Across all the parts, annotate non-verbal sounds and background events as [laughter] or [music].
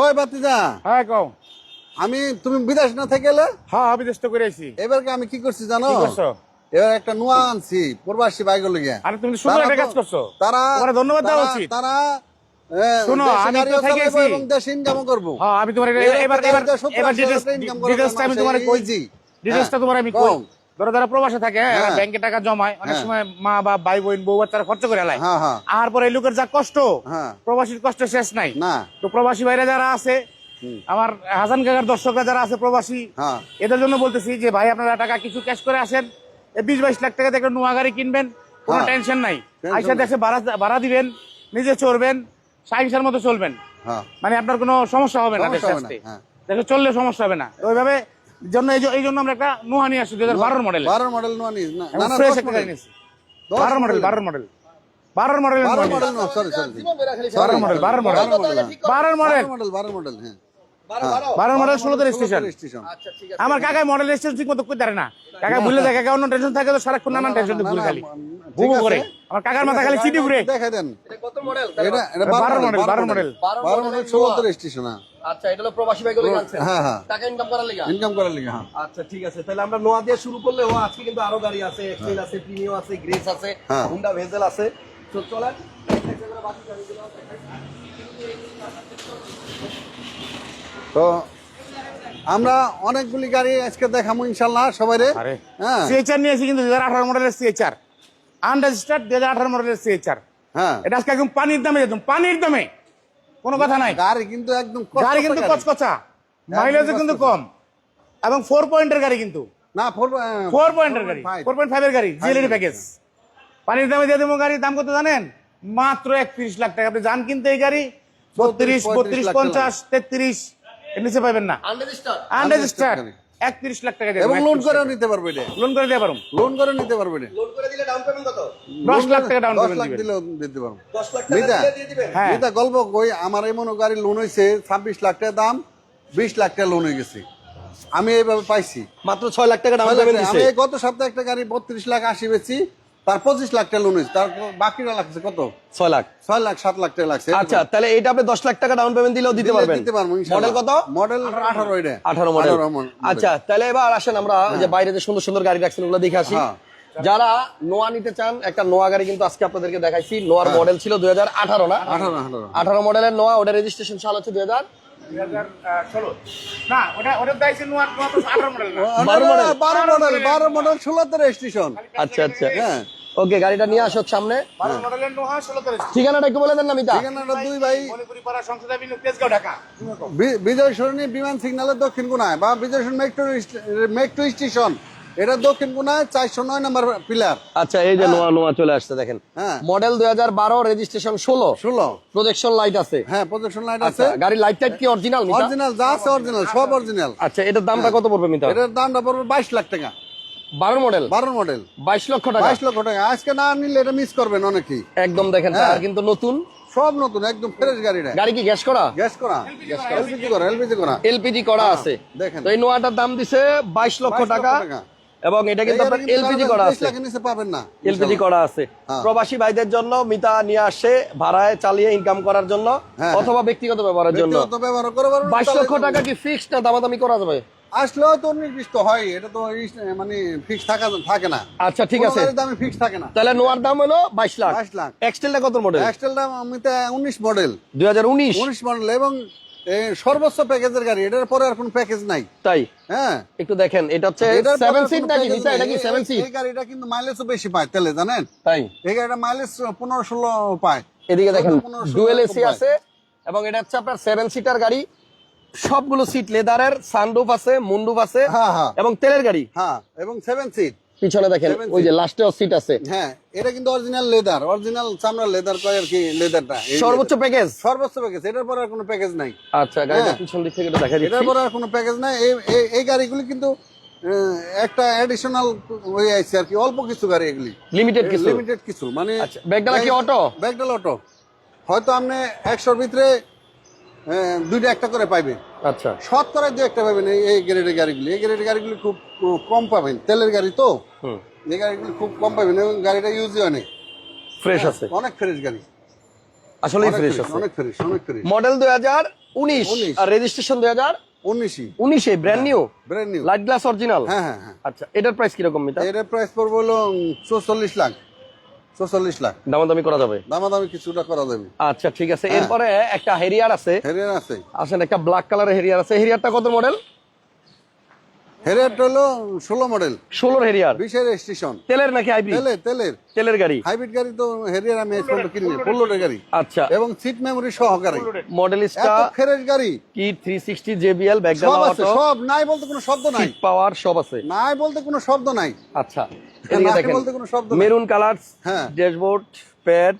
ওই বাতিজা হ্যাঁ কও। আমি তুমি বিদেশ না থেকে এলে হ্যাঁ আমি চেষ্টা করে আইছি। এবারকে আমি কি করছি জানো? এবার একটা নোয়া আনছি প্রবাসী বাইক লেগে। আরে তুমি সুন্দর একটা কাজ করছ। তারা তোমার ধন্যবাদ দেওয়া উচিত। তারা শোনো, আমি তো থেকে আছি। এবং দেশে ইনকামও করব। হ্যাঁ আমি তোমার এবার এবার এবার ডিটেলসটা আমি তোমার কই easy। ডিটেলসটা তোমার আমি। কই ধরো যারা প্রবাসে থাকে হ্যাঁ, হ্যাঁ। ব্যাংকে টাকা জমায় অনেক হ্যাঁ। সময় মা বা ভাই বোন বউ বাচ্চারা খরচ করে হ্যাঁ আর পরে এই লোকের যা কষ্ট প্রবাসীর কষ্ট শেষ নাই। তো প্রবাসী ভাইরা যারা আছে আমার হাসান কাকার দর্শকরা যারা আছে প্রবাসী এদের জন্য বলতেছি যে ভাই আপনারা টাকা কিছু ক্যাশ করে আসেন। বিশ বাইশ লাখ টাকা একটা নোয়া গাড়ি কিনবেন। কোনো। টেনশন নাই। আইসা। দেশে ভাড়া ভাড়া দিবেন নিজে চলবেন সাহিংসার মতো চলবেন। মানে আপনার কোনো সমস্যা হবে না দেশে আসতে। দেশে চললে সমস্যা হবে না। ওইভাবে জন্য এই জন্য আমরা একটা নোয়া নিয়ে আসছি দুই হাজার বারোর মডেল বারো মডেল নোয়া নিস না না, না, ফ্রেশ একটা গাড়ি নিয়েছি। বারোর মডেল। বারোর মডেল বারোর মডেল বারো মডেল সরি সরি বারোর মডেল বারোর মডেল বারোর মডেল মডেল বারো মডেল হ্যাঁ। বারোর মডেল রেজিস্ট্রেশন স্টেশন আমার কাকায় মডেল রেজিস্ট্রেশন ঠিক মতো করতে পারে না। কাকা ভুলে যায় কাকা অন্য টেনশন থাকে তো সারাক্ষণ নানান টেনশন না, খালি। ভুবু করে। আমার কাকার মাথা খালি চিটি ঘুরে। দেখে দেন। কত মডেল এটা এটা বারো মডেল বারো মডেল বারো মডেল ষোলোতে রেজিস্ট্রেশন আচ্ছা এটা হলো প্রবাসী বাইক আনছেন। হ্যাঁ হ্যাঁ। টাকা ইনকাম করার লেগে? ইনকাম করার লিগে হ্যাঁ। আচ্ছা ঠিক আছে। তাহলে আমরা নোয়া দিয়ে শুরু করলে ও আজকে কিন্তু আরও গাড়ি আছে এক্সেল আছে প্রিমিয়াম আছে গ্রেস আছে। হুন্ডা ভেজেল আছে। তো চলেন। তো আমরা অনেকগুলি গাড়ি আজকে দেখাবো ইনশাল্লাহ সবাই আরে হ্যাঁ। সিএচআর নিয়েছি কিন্তু দুই হাজার আঠারো মডেলের সিএচআর আনরেজিস্টার্ড দুই হাজার আঠারো মডেলের সিএচআর হ্যাঁ। এটা আজকে একদম পানির দামে যেতাম পানির দামে। কোনো কথা নাই। গাড়ি কিন্তু একদম গাড়ি কিন্তু কচকচা। মাইলেজও কিন্তু কম। এবং ফোর পয়েন্টের গাড়ি কিন্তু। না ফোর ফোর পয়েন্টের গাড়ি। ফোর পয়েন্ট ফাইভের গাড়ি প্যাকেজ পানির দামে দিয়ে দেবো গাড়ির দাম কত জানেন? মাত্র একত্রিশ লাখ টাকা। আপনি যান কিনতে এই গাড়ি। বত্রিশ বত্রিশ পঞ্চাশ তেত্রিশ এর নিচে পাবেন না। আনরেজিস্টার্ড আনরেজিস্টার্ড গাড়ি। একত্রিশ লাখ টাকা এবং লোন করে নিতে পারবে এটা। লোন করে দিতে পারুম। লোন করে নিতে পারবে এটা। লোন করে দিলে ডাউন পেমেন্ট কত? দশ লাখ টাকা ডাউন পেমেন্ট 10 লাখ দিলে দিতে পারব 10 লাখ টাকা দিয়ে দিবেন? হ্যাঁ। মিতা গল্প কই আমার এই মনো গাড়ি লোন হয়েছে ছাব্বিশ লাখ টাকা দাম বিশ লাখ টাকা লোন হয়ে গেছে। আমি এইভাবে পাইছি। মাত্র 6 লাখ টাকা ডাউন পেমেন্ট আমি দিছে। এই গত সপ্তাহে একটা গাড়ি বত্রিশ লাখ আশি বেচি তার পঁচিশ লাখ টাকা লোন হয়েছে। তার বাকিটা লাগছে কত? 6 লাখ। ছয় লাখ সাত লাখ টাকা লাগছে আচ্ছা তাহলে এইটা আপনি 10 লাখ টাকা ডাউন পেমেন্ট দিলেও দিতে পারবেন। দিতে পারব মডেল কত? মডেল আঠারো এটা। 18 মডেল আচ্ছা তাহলে এবার আসেন আমরা ওই যে বাইরে যে সুন্দর সুন্দর গাড়ি রাখছেন ওগুলো দেখে আসি। হ্যাঁ। যারা নোয়া নিতে চান একটা নোয়া গাড়ি কিন্তু আজকে আপনাদেরকে দেখাইছি। নোয়ার মডেল ছিল দুই হাজার আঠারো না? আঠারো আঠারো। আঠারো মডেলের নোয়া ওটা রেজিস্ট্রেশন সাল হচ্ছে দুই হাজার আচ্ছা আচ্ছা। হ্যাঁ। ওকে গাড়িটা নিয়ে আসো সামনে। বারো মডেলের নোহা ঠিকানাটা একটু বলে দেন না মিতা। ঠিকানাটা দুই ভাই বিজয় সরণী বিমান সিগন্যালের দক্ষিণ কোনায় বা Bijoy Sarani metro metro station এটা দক্ষিণ কোনায় চারশো নয় নম্বর পিলার। আচ্ছা এই যে নোয়া নোয়া চলে আসছে দেখেন। হ্যাঁ। মডেল দুই হাজার বারো রেজিস্ট্রেশন ষোলো। ষোলো। প্রজেকশন লাইট আছে। হ্যাঁ প্রজেকশন লাইট আছে। গাড়ির লাইট টাইট কি অরিজিনাল অরিজিনাল যা আছে অরিজিনাল সব অরিজিনাল আচ্ছা এটার দামটা কত পড়বে মিতা? এটার দামটা পড়বে বাইশ লাখ টাকা। বারো মডেল বারো মডেল বাইশ লক্ষ টাকা? বাইশ লক্ষ টাকা। আজকে না নিলে এটা মিস করবেন অনেকেই। একদম দেখেন হ্যাঁ। কিন্তু নতুন। সব নতুন একদম ফ্রেশ গাড়িটা। গাড়ি কি গ্যাস করা? গ্যাস করা। এলপিজি করা এলপিজি করা। এলপিজি করা আছে। দেখেন। তো এই নোয়াটার দাম দিছে বাইশ লক্ষ 22 লক্ষ টাকা। টাকা। এবং এটা কিন্তু আপনার এলপিজি করা আছে। পাবেন না। এলপিজি করা আছে। হ্যাঁ। প্রবাসী ভাইদের জন্য মিতা নিয়ে আসে ভাড়ায় চালিয়ে ইনকাম করার জন্য হ্যাঁ। অথবা ব্যক্তিগত ব্যবহারের জন্য। বাইশ লক্ষ টাকা কি ফিক্স না দামাদামি করা যাবে? আসলেও তো নির্দিষ্ট হয় এটা তো মানে ফিক্স থাকা থাকে না। আচ্ছা ঠিক আছে। দামে ফিক্স থাকে না। তাহলে নোয়ার দাম হলো বাইশ লাখ। 22 লাখ। এক্সটেলটা কত মডেল এক্সটেলটা আমিতে উনিশ মডেল দুই হাজার উনিশ। উনিশ মডেল এবং সর্বোচ্চ প্যাকেজের গাড়ি এটার পরে আর কোনো প্যাকেজ নাই। তাই? হ্যাঁ। একটু দেখেন এটা হচ্ছে এটার পরে সেভেন আর সিট নাকি এটা কি এই- সেভেন সিট এই গাড়িটা কিন্তু মাইলেজও বেশি পায় তেলে জানেন? তাই? এই গাড়িটা মাইলেজ পনেরো ষোলো পায়। এদিকে দেখেন ডুয়েল এসি আছে এবং এটা হচ্ছে আপনার সেভেন সিটার গাড়ি। সবগুলো সিট লেদারের সানরুফ আছে মুন্ডুফ আছে হ্যাঁ হ্যাঁ। এবং তেলের গাড়ি। হ্যাঁ এবং সেভেন সিট পিছনে দেখেন ওই যে লাস্টেও সিট আছে। হ্যাঁ এটা কিন্তু অরিজিনাল লেদার অরিজিনাল চামড়া লেদার কয় আর কি লেদারটা এই সর্বোচ্চ প্যাকেজ সর্বোচ্চ প্যাকেজ এটার পরে আর কোনো প্যাকেজ নাই। আচ্ছা গাড়িটা হ্যাঁ। পিছন দিক থেকে একটু দেখা এটার দিচ্ছি পরে আর কোনো প্যাকেজ নাই। এই এই- গাড়িগুলি কিন্তু একটা অ্যাডিশনাল হয়ে আছে আর কি অল্প কিছু গাড়ি এগুলি। লিমিটেড কিছু? লিমিটেড কিছু মানে আচ্ছা, ব্যাগডালা কি অটো? ব্যাগডাল অটো হয়তো আপনি একশোর ভিতরে দুইটা একটা করে পাইবেন আচ্ছা। শতকরা দু একটা পাবেন এই- গ্রেডের গাড়িগুলি। এই গ্রেডের গাড়িগুলি খুব কম পাবেন। তেলের গাড়ি তো। এই গাড়িগুলি খুব কম পাবেন এবং গাড়িটা ইউজই অনেক। ফ্রেশ আছে। অনেক ফ্রেশ গাড়ি। অনেক ফ্রেশ আছে। অনেক ফ্রেশ অনেক ফ্রেশ মডেল দুই হাজার উনিশ 19 আর রেজিস্ট্রেশন দুই হাজার উনিশই উনিশে brand new brand new light glass original হ্যাঁ হ্যাঁ আচ্ছা এটার প্রাইস কীরকম মিতা এটার প্রাইস পড়বে হলো চৌচল্লিশ লাখ। চৌচল্লিশ লাখ। দামাদামি করা যাবে? দামাদামি কিছুটা করা যাবে। আচ্ছা ঠিক আছে। এরপরে একটা হেরিয়ার আছে। হেরিয়ার আছে। আসেন একটা ব্ল্যাক কালারের হেরিয়ার আছে। হেরিয়ারটা কত মডেল হেরিয়ারটা হলো ষোলো মডেল ষোলোর হেরিয়ার। বিশের স্টেশন তেলের নাকি হাইব্রিড তেলের তেলের। তেলের গাড়ি। হাইব্রিড গাড়ি তো হেরিয়ার আমি কিনি পনেরোটা গাড়ি। আচ্ছা। এবং সিট মেমোরি সহকারে। ফ্রেশ গাড়ি। কি থ্রি সিক্সটি জেবিএল আছে সব। নাই বলতে কোনো শব্দ নাই। পাওয়ার সব আছে। নাই বলতে কোনো শব্দ নাই। আচ্ছা। মেরুন কালার হ্যাঁ। ড্যাশবোর্ড প্যাড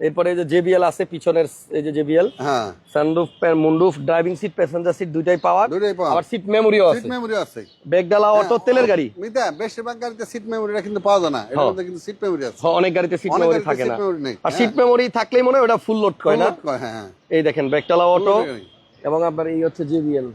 এরপরে যে জেবিএল আছে পিছনের এই যে জেবিএল হ্যাঁ। Sunroof moonroof driving seat passenger seat দুইটাই পাওয়ার। দুইটাই power। আবার সিট মেমোরিও সিট আছে। মেমোরি আছে। ব্যাকডালা অটো তেলের গাড়ি। মিতা বেশিরভাগ গাড়িতে সিট মেমোরিটা কিন্তু পাওয়া যায় না। এর হ্যাঁ। মধ্যে কিন্তু সিট মেমোরি আছে। হ্যাঁ, অনেক গাড়িতে সিট মেমোরি থাকে না। আর সিট মেমোরি থাকলেই মনে হয় ওটা ফুল লোড করে না? হ্যাঁ হ্যাঁ। এই দেখেন ব্যাকডালা অটো। এবং আপনার এই হচ্ছে জেবিএল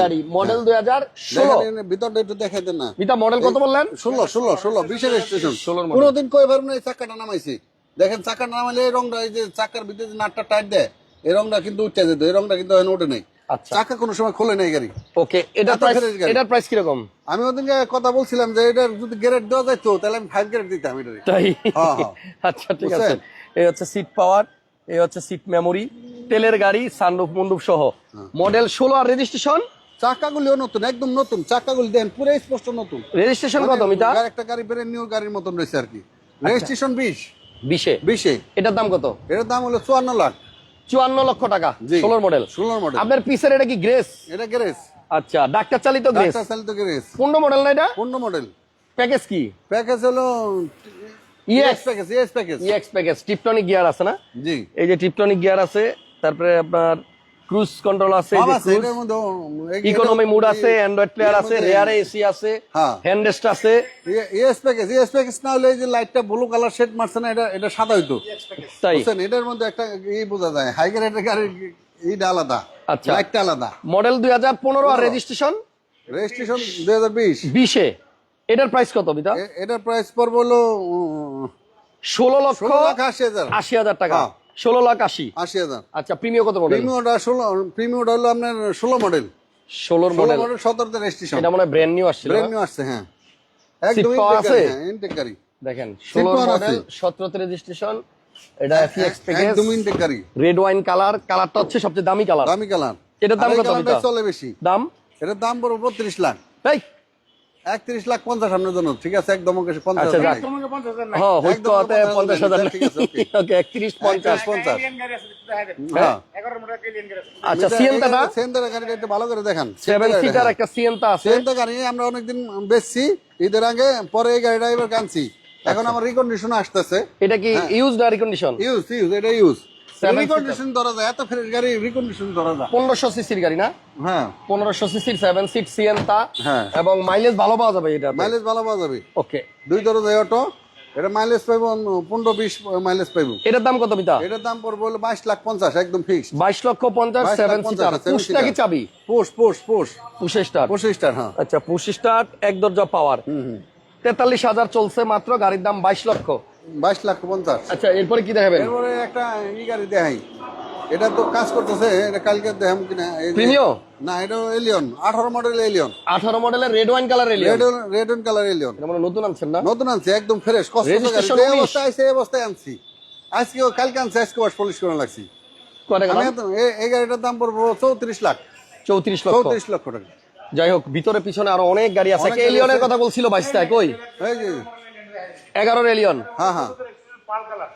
গাড়ি মডেল দুই হাজার ষোলো। ভিতরটা একটু দেখাই দেন না। মিতা মডেল কত বললেন? ষোলো ষোলো ষোলো বিশের স্টেশন 16 model। কোনোদিন কই পারব না এই চাকাটা নামাইছি? দেখেন চাকাটা নামাইলে এই রংটা এই যে চাকার ভিতরে যে নাটটা টাইট দেয় এই রংটা কিন্তু উঠে যেত এই রংটা কিন্তু ওঠে নেই। আচ্ছা। চাকা কোনো সময় খোলে নেই গাড়ি। ওকে এত প্রাইস এটার প্রাইস কীরকম? আমি ওদিনকে কথা বলছিলাম যে এটার যদি গ্রেড দেওয়া যাইতো তাহলে আমি ফাইভ গ্রেড দিতাম তাই? হ্যাঁ, হ্যাঁ। আচ্ছা ঠিক আছে। এই হচ্ছে সিট পাওয়ার এই হচ্ছে সিট মেমোরি তেলের গাড়ি সানরুফ মন্ডুপ সহ। হ্যাঁ। মডেল ষোলো আর রেজিস্ট্রেশন চাকাগুলিও নতুন একদম নতুন। চাকাগুলি দেন পুরো স্পষ্ট নতুন। রেজিস্ট্রেশন কত মিতা? গাড়ি- একটা গাড়ি বেড়ে নিউ গাড়ির মতন রয়েছে আর কি। রেজিস্ট্রেশন বিশ। বিশে? বিশে। এটার দাম কত? এটার দাম হলো চুয়ান্ন লাখ। চুয়ান্ন লক্ষ টাকা। ষোলোর মডেল ষোলোর মডেল আপনার পিসের এটা কি গ্রেস এটা গ্যারেজ আচ্ছা ডাক্তার চালিত গ্রেস ডাক্তার চালিত গ্যারেজ পনেরো মডেল না এটা? পনেরো মডেল প্যাকেজ কি? প্যাকেজ হলো EX package EX package EX package Tiptronic gear আছে না? জি। এই যে টিপটনিক গিয়ার আছে তারপরে আপনার ক্রুজ কন্ট্রোল আছে ইকোনমি মুড আছে অ্যান্ড্রয়েড প্লেয়ার আছে রেয়ারে এসি আছে হ্যাঁ। হ্যান্ডরেস্ট আছে। ইএস প্যাকেজ ইএস প্যাকেজ না হলে এই যে লাইটটা ব্লু কালার শেড মারছে না এটা এটা সাদা হইতো। তাই। বুঝছেন? এটার মধ্যে একটা ই বোঝা যায় হাই গ্রেডের গাড়ির ইটা আলাদা আচ্ছা। লাইটটা আলাদা। মডেল দুই হাজার পনেরো আর রেজিস্ট্রেশন রেজিস্ট্রেশন দুই হাজার বিশ। বিশে। এটার প্রাইস কত বিতা এটার প্রাইস পড়বে হলো উম, ষোলো লক্ষ ষোলো লাখ আশি হাজার। আশি হাজার টাকা। হ্যাঁ। ষোলো লাখ আশি। আশি হাজার। আচ্ছা প্রিমিয় কত মডেল প্রিমিয়মটা ষোলো প্রিমিয়মটা হলো আপনার ষোলো মডেল ষোলোর ষোলো মডেল সতেরোতে রেজিস্ট্রেশন এটা মনে হয় ব্র্যান্ড নিউ আসছিল ব্র্যান্ড নিউ আসছে হ্যাঁ। একদম আছে? ইনটেক গাড়ি। দেখেন ষোলোর পাওয়ার মডেল। সতেরোতে রেজিস্ট্রেশন এটা এফিএক্স প্যাকেজ একদম ইনটেক গাড়ি। রেড ওয়াইন কালার কালারটা হচ্ছে সবচেয়ে দামি কালার দামি কালার এটার দাম কত চলে বেশি। দাম? এটার দাম পড়বে বত্রিশ লাখ। তাই একত্রিশ লাখ পঞ্চাশ আপনার জন্য ঠিক আছে? একদম ওকে আচ্ছা, যাক। হ্যাঁ হাজার ঠিক আছে, ওকে। হ্যাঁ। আচ্ছা সিএনটাটা সেন্টার গাড়িটা একটু ভালো করে দেখান। সেভেন সিটার একটা সিএনটা আছে। সেন্টার গাড়ি আমরা অনেকদিন বেচছি। ঈদের আগে পরে এই গাড়িটা এবার কানছি। এখন আমার রিকন্ডিশন আসতেছে। এটা কি ইউজ না রিকন্ডিশন ইউজ ইউজ এটা ইউজ। রিকন্ডিশন ধরা যায় এত ফ্রেশ গাড়ি রিকন্ডিশন ধরা যায়। পনেরোশো সিসির গাড়ি না? হ্যাঁ। পনেরোশো সিসির সেভেন সিট সিএনটা হ্যাঁ। এবং মাইলেজ ভালো পাওয়া যাবে এটা মাইলেজ ভালো পাওয়া যাবে। ওকে দুই ধরো অটো এটা মাইলেজ পাইব পনেরো বিশ মাইলেজ পাইব। এটার দাম কত এটার দাম পড়বে হলো বাইশ লাখ পঞ্চাশ একদম ফিক্সড বাইশ লক্ষ পঞ্চাশ সেভেন 50, সিটার পুশটা কি চাবি? পুশে স্টার স্টার হ্যাঁ। আচ্ছা পুশ এক দরজা পাওয়ার তেতাল্লিশ হাজার চলছে মাত্র গাড়ির দাম বাইশ লক্ষ। বাইশ লাখ পঞ্চাশ। আচ্ছা এরপরে কি দেখাবেন? এরপরে একটা ই গাড়ি দেখাই। এটা তো কাজ করতেছে এটা কালকে দেখাম কিনা। এই প্রিমিও না এটা এলিয়ন আঠারো মডেল এলিয়ন আঠারো মডেলের red wine colour Allion red red and colour Allion এটা মানে নতুন আনছেন না? নতুন আনছি একদম ফ্রেশ কষ্ট করে। 19 অবস্থায় আছে এই অবস্থায় আনছি। আজকে কালকে আনছি আজকে ওয়াশ পলিশ করে লাগছি। আমি? এই গাড়িটার দাম পড়ব চৌত্রিশ লাখ। চৌত্রিশ লক্ষ। চৌত্রিশ লক্ষ টাকা। যাই হোক ভিতরে পিছনে আরও অনেক গাড়ি আছে। এলিয়নের কথা বলছিল বাইশটায়? কই? এই যে এগারোর রেলিয়ন হ্যাঁ হ্যাঁ। পাল কালার।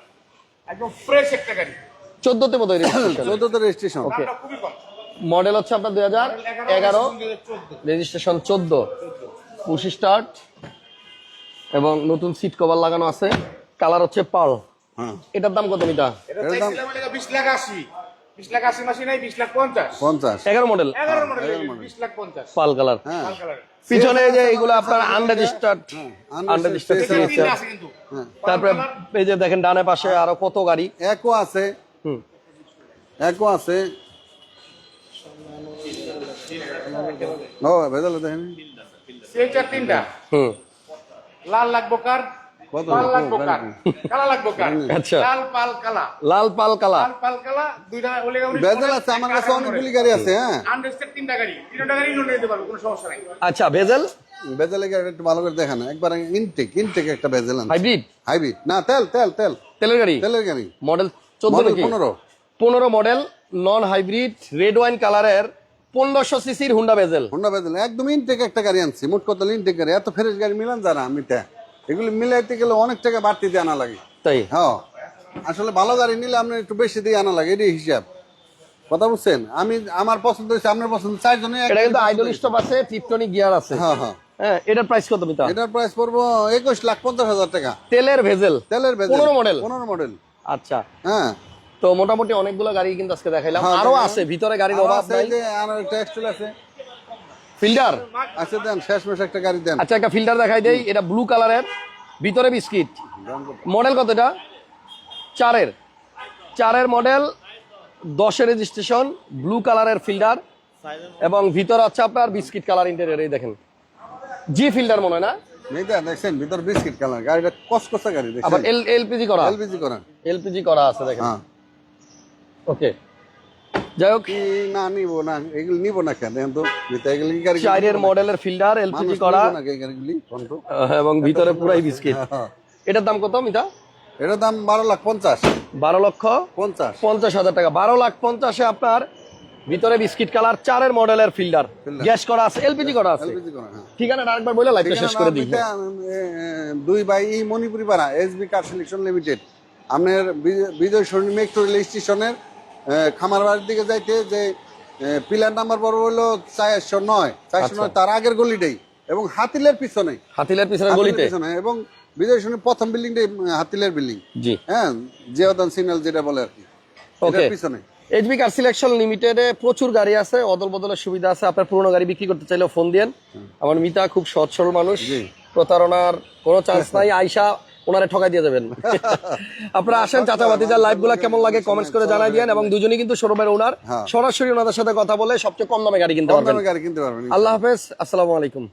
একদম ফ্রেশ একটা গাড়ি। চোদ্দতে বোধ হয় চোদ্দতে রেজিস্ট্রেশন ওকে দামটা খুবই কম। মডেল হচ্ছে আপনার দুই হাজার এগারো রেজিস্ট্রেশন চোদ্দ। পুশ স্টার্ট এবং নতুন সিট কভার লাগানো আছে। কালার হচ্ছে পাল। হ্যাঁ। এটার দাম কত মিটা বিশ লাখ আশি। বিশ লাখ আশি মাসি নাই বিশ লাখ পঞ্চাশ। পঞ্চাশ। এগারো মডেল এগারো মডেল বিশ লাখ পঞ্চাশ। পাল কালার হ্যাঁ। পাল কালার পিছনে যে এগুলো আপনার আনরেজিস্টার্ড আনরেজিস্টার্ড হ্যাঁ তারপরে এই যে দেখেন ডানে পাশে আরও কত গাড়ি? একও আছে। হুম। একও আছে। ও ভেজাল দেখেন। তিনটা। হুম। লাল লাগবো কার? পাল লাগবো কার? কালা লাগবো কার? আচ্ছা। লাল পাল কালা। লাল পাল কালা। লাল পাল কালা দুইটা ওলে বেজেল আছে আমার কাছে অনেকগুলি গাড়ি আছে হ্যাঁ। আনরেস্টেড তিনটা গাড়ি। তিনটা গাড়ি লোন নিতে পারব কোনো সমস্যা নাই। আচ্ছা ভেজেল গাড়ি একটু ভালো করে দেখান একবার ইনটেক ইনটেক একটা বেজেল হাইব্রিড হাইব্রিড না তেল তেল তেল। তেলের গাড়ি? তেলের গাড়ি। মডেল মডেল নাকি? পনেরো। পনেরো model non hybrid red wine কালারের পনেরোশো সিসির হুন্ডা ভেজেল হুন্ডা বেজেল একদম ইনটেক একটা গাড়ি আনছি। মোট কত ইনটেক গাড়ি? এত ফ্রেশ গাড়ি মিলান জানা আমি এগুলি মিলাইতে গেলে অনেক টাকা বাড়তি দিয়ে আনা লাগে। তাই? হ্যাঁ। আসলে ভালো গাড়ি নিলে আপনার একটু বেশি দিয়ে আনা লাগে এটাই হিসাব। কথা বুঝছেন? আমি আমার পছন্দ হয়েছে আপনার পছন্দ চারজনে এটা কিন্তু আইডল স্টপ আছে টিপটনিক গিয়ার আছে। হ্যাঁ হ্যাঁ। হ্যাঁ এটার প্রাইস কত মিতা? এটার প্রাইস পড়ব একুশ লাখ পঞ্চাশ হাজার টাকা। তেলের ভেজেল? তেলের বেজেল পনেরো মডেল পনেরো মডেল আচ্ছা। হ্যাঁ। তো মোটামুটি অনেকগুলো গাড়ি কিন্তু আজকে দেখাইলাম। হ্যাঁ, আরও আছে ভিতরে গাড়ির অভাব আছে নাই। আর একটা এক্সট্রা আছে। ফিল্ডার আছে দেন শেষ মেশ একটা গাড়ি দেন। আচ্ছা একটা ফিল্টার দেখাই দেই এটা ব্লু কালারের ভিতরে বিস্কিট। মডেল কত এটা? চারের। চারের মডেল দশের রেজিস্ট্রেশন ব্লু কালারের ফিল্টার এবং ভিতরে হচ্ছে আপনার বিস্কিট কালার ইন্টেরিয়র এই দেখেন। জি ফিল্টার মনে হয় না? দেখছেন ভিতর বিস্কিট কালার গাড়িটা কসকসা গাড়ি আবার এল এলপিজি করা। এলপিজি করা। এলপিজি করা আছে দেখেন। হ্যাঁ। ওকে যাই হোক। না নিব না এগুলি নিব না কেন? তো চারের মডেলের ফিল্টার এলপিজি করা। এবং ভিতরে পুরাই বিস্কিট। হ্যাঁ। এটার দাম কত মিতা? এটার দাম বারো লাখ পঞ্চাশ। বারো লক্ষ পঞ্চাশ। পঞ্চাশ হাজার টাকা। বারো লাখ পঞ্চাশে আপনার ভিতরে বিস্কিট কালার চারের মডেলের Fielder। গ্যাস করা আছে এলপিজি করা আছে। হ্যাঁ। ঠিকানাটা আরেকবার বলে লাইফটা শেষ করে দিই। দুই বাই ই মণিপুরি পাড়া এসবি কার সিলেকশন লিমিটেড। আপনার বিজয়- বিজয় সরণি মেট্রো রেল স্টেশনের এ, খামারবাড়ির দিকে যাইতে যে পিলার নাম্বার বড় হলো চারশো নয়। চারশো নয় তার আগের গলিটাই। এবং হাতিলের পিছনে। হাতিলের পিছনে গলিতে? পিছনে। এবং বিজয় সরণি প্রথম বিল্ডিংটাই হাতিলের বিল্ডিং। জি। হ্যাঁ জিয়াদান সিগন্যাল যেটা বলে আর কি। ওকে পিছনে। এইচবি কার সিলেকশন লিমিটেডে প্রচুর গাড়ি আছে অদল বদলের সুবিধা আছে। আপনার পুরোনো গাড়ি বিক্রি করতে চাইলেও ফোন দিয়েন। আমার মিতা খুব সৎ সরল মানুষ। প্রতারণার কোনো চান্স [laughs] নাই। আইসা ওনারে ঠকাই দিয়ে যাবেন। [laughs] আপনারা আসেন চাচা ভাতিজার লাইভগুলা কেমন লাগে কমেন্টস করে জানাই দিয়েন এবং দুজনেই কিন্তু শোরুমের ওনার হ্যাঁ। সরাসরি ওনাদের সাথে কথা বলে সবচেয়ে কম দামে গাড়ি কিনতে পারবেন। দামে গাড়ি কিনতে পারবেন আল্লাহ হাফেজ আসসালামু আলাইকুম।